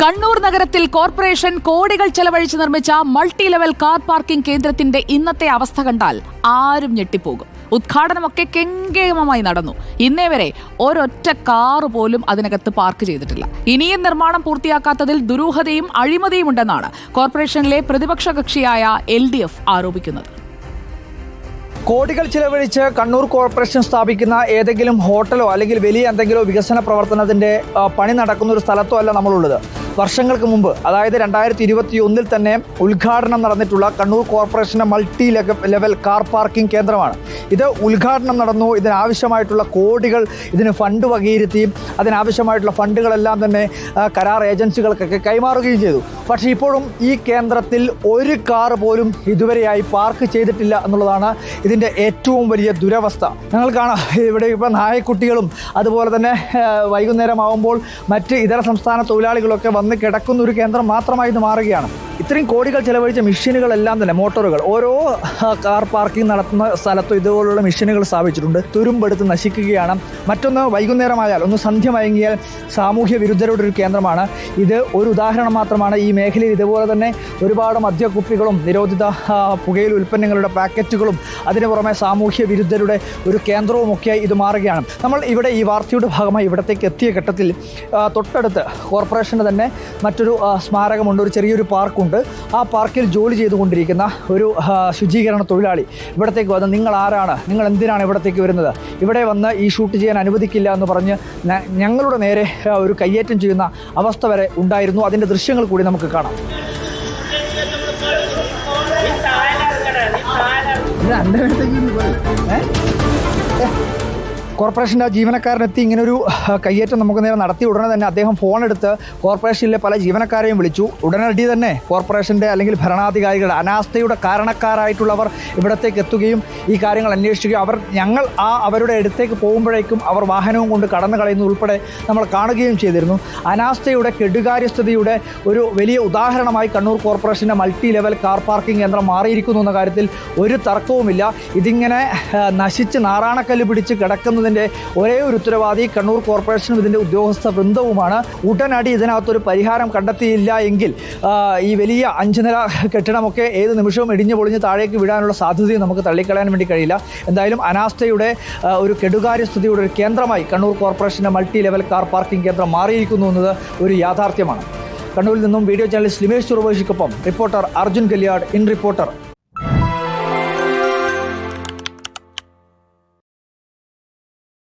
കണ്ണൂർ നഗരത്തിൽ കോർപ്പറേഷൻ കോടികൾ ചെലവഴിച്ച് നിർമ്മിച്ച മൾട്ടി ലെവൽ കാർ പാർക്കിംഗ് കേന്ദ്രത്തിന്റെ ഇന്നത്തെ അവസ്ഥ കണ്ടാൽ ആരും ഞെട്ടിപ്പോകും. ഉദ്ഘാടനമൊക്കെ കെങ്കേമമായി നടന്നു. ഇന്നേ വരെ ഒരൊറ്റ കാർ പോലും അതിനകത്ത് പാർക്ക് ചെയ്തിട്ടില്ല. ഇനിയും നിർമ്മാണം പൂർത്തിയാക്കാത്തതിൽ ദുരൂഹതയും അഴിമതിയും ഉണ്ടെന്നാണ് കോർപ്പറേഷനിലെ പ്രതിപക്ഷ കക്ഷിയായ എൽ ആരോപിക്കുന്നത്. കോടികൾ ചിലവഴിച്ച് കണ്ണൂർ കോർപ്പറേഷൻ സ്ഥാപിക്കുന്ന ഏതെങ്കിലും ഹോട്ടലോ അല്ലെങ്കിൽ വലിയ എന്തെങ്കിലും വികസന പ്രവർത്തനത്തിന്റെ പണി നടക്കുന്ന ഒരു സ്ഥലത്തോ അല്ല നമ്മളുള്ളത്. വർഷങ്ങൾക്ക് മുമ്പ് അതായത് രണ്ടായിരത്തി ഇരുപത്തി ഒന്നിൽ തന്നെ ഉദ്ഘാടനം നടന്നിട്ടുള്ള കണ്ണൂർ കോർപ്പറേഷന്റെ മൾട്ടി ലെവൽ കാർ പാർക്കിംഗ് കേന്ദ്രമാണ്. ഇത് ഉദ്ഘാടനം നടന്നു ഇതിനാവശ്യമായിട്ടുള്ള കോടികൾ ഇതിന് ഫണ്ട് വകയിരുത്തി അതിനാവശ്യമായിട്ടുള്ള ഫണ്ടുകളെല്ലാം തന്നെ കരാർ ഏജൻസികൾക്കൊക്കെ കൈമാറുകയും ചെയ്തു. പക്ഷേ ഇപ്പോഴും ഈ കേന്ദ്രത്തിൽ ഒരു കാർ പോലും ഇതുവരെയായി പാർക്ക് ചെയ്തിട്ടില്ല എന്നുള്ളതാണ് ഇതിന്റെ ഏറ്റവും വലിയ ദുരവസ്ഥ. ഞങ്ങൾ കാണാം ഇവിടെ ഇപ്പോൾ നായക്കുട്ടികളും അതുപോലെ തന്നെ വൈകുന്നേരമാവുമ്പോൾ മറ്റ് ഇതര സംസ്ഥാന തൊഴിലാളികളൊക്കെ വന്ന് കിടക്കുന്ന ഒരു കേന്ദ്രം മാത്രമായി ഇത് മാറുകയാണ്. ഇത്രയും കോടികൾ ചെലവഴിച്ച മെഷീനുകളെല്ലാം തന്നെ മോട്ടോറുകൾ ഓരോ കാർ പാർക്കിംഗ് നടത്തുന്ന സ്ഥലത്തും ഇതുപോലുള്ള മെഷീനുകൾ സ്ഥാപിച്ചിട്ടുണ്ട്. തുരുമ്പെടുത്ത് നശിക്കുകയാണ്. മറ്റൊന്ന് വൈകുന്നേരമായാൽ ഒന്ന് സന്ധ്യ മയങ്ങിയാൽ സാമൂഹ്യ വിരുദ്ധരുടെ ഒരു കേന്ദ്രമാണ്. ഇത് ഒരു ഉദാഹരണം മാത്രമാണ്. ഈ മേഖലയിൽ ഇതുപോലെ തന്നെ ഒരുപാട് മദ്യക്കുപ്പികളും നിരോധിത പുകയിൽ ഉൽപ്പന്നങ്ങളുടെ പാക്കറ്റുകളും അതിന് പുറമെ സാമൂഹ്യ വിരുദ്ധരുടെ ഒരു കേന്ദ്രവുമൊക്കെയായി ഇത് മാറുകയാണ്. നമ്മൾ ഇവിടെ ഈ വാർത്തയുടെ ഭാഗമായി ഇവിടത്തേക്ക് എത്തിയ ഘട്ടത്തിൽ തൊട്ടടുത്ത് കോർപ്പറേഷന്റെ തന്നെ മറ്റൊരു സ്മാരകമുണ്ട്. ഒരു ചെറിയൊരു പാർക്കുണ്ട്. ആ പാർക്കിൽ ജോലി ചെയ്തുകൊണ്ടിരിക്കുന്ന ഒരു ശുചീകരണ തൊഴിലാളി. ഇവിടത്തേക്ക് വന്ന് നിങ്ങൾ ആരാണ്? നിങ്ങൾ എന്തിനാണ് ഇവിടത്തേക്ക് വരുന്നത്? ഇവിടെ വന്ന് ഈ ഷൂട്ട് ചെയ്യാൻ അനുവദിക്കില്ല എന്ന് പറഞ്ഞ് ഞങ്ങളുടെ നേരെ ഒരു കയ്യേറ്റം ചെയ്യുന്ന അവസ്ഥ വരെ ഉണ്ടായിരുന്നു. അതിന്റെ ദൃശ്യങ്ങൾ കൂടി നമുക്ക് കാണാം. ഏ? കോർപ്പറേഷന്റെ ജീവനക്കാരനെത്തി ഇങ്ങനെ ഒരു കയ്യേറ്റം നമുക്ക് നേരെ നടത്തി. ഉടനെ തന്നെ അദ്ദേഹം ഫോൺ എടുത്ത് കോർപ്പറേഷനിലെ പല ജീവനക്കാരെയും വിളിച്ചു. ഉടനടി തന്നെ കോർപ്പറേഷന്റെ അല്ലെങ്കിൽ ഭരണാധികാരികളുടെ അനാസ്ഥയുടെ കാരണക്കാരായിട്ടുള്ളവർ ഇവിടത്തേക്ക് എത്തുകയും ഈ കാര്യങ്ങൾ അന്വേഷിക്കുകയും അവർ ഞങ്ങൾ ആ അവരുടെ അടുത്തേക്ക് പോകുമ്പോഴേക്കും അവർ വാഹനവും കൊണ്ട് കടന്നു കളയുന്നത് ഉൾപ്പെടെ നമ്മൾ കാണുകയും ചെയ്തിരുന്നു. അനാസ്ഥയുടെ കെടുകാര്യസ്ഥതയുടെ ഒരു വലിയ ഉദാഹരണമായി കണ്ണൂർ കോർപ്പറേഷന്റെ മൾട്ടി ലെവൽ കാർ പാർക്കിംഗ് യന്ത്രം മാറിയിരിക്കുന്നു എന്ന കാര്യത്തിൽ ഒരു തർക്കവുമില്ല. ഇതിങ്ങനെ നശിച്ച് നാറാണക്കല്ല് പിടിച്ച് കിടക്കുന്നതിന്റെ ഒരേ ഒരു ഉത്തരവാദി കണ്ണൂർ കോർപ്പറേഷനും ഇതിന്റെ ഉദ്യോഗസ്ഥ വൃന്ദവുമാണ്. ഉടനടി ഇതിനകത്തൊരു പരിഹാരം കണ്ടെത്തിയില്ല എങ്കിൽ ഈ വലിയ അഞ്ച് നില കെട്ടിടമൊക്കെ ഏത് നിമിഷവും ഇടിഞ്ഞു പൊളിഞ്ഞ് താഴേക്ക് വിടാനുള്ള സാധ്യതയും നമുക്ക് തള്ളിക്കളയാൻ വേണ്ടി കഴിയില്ല. എന്തായാലും അനാസ്ഥയുടെ ഒരു കെടുകാര്യസ്ഥിതിയുടെ ഒരു കേന്ദ്രമായി കണ്ണൂർ കോർപ്പറേഷന്റെ മൾട്ടി ലെവൽ കാർ പാർക്കിംഗ് കേന്ദ്രം മാറിയിരിക്കുന്നു എന്നത് ഒരു യാഥാർത്ഥ്യമാണ്. കണ്ണൂരിൽ നിന്നും video journalist Limesh ചുറവേഷിക്കൊപ്പം reporter Arjun Kalyad in reporter.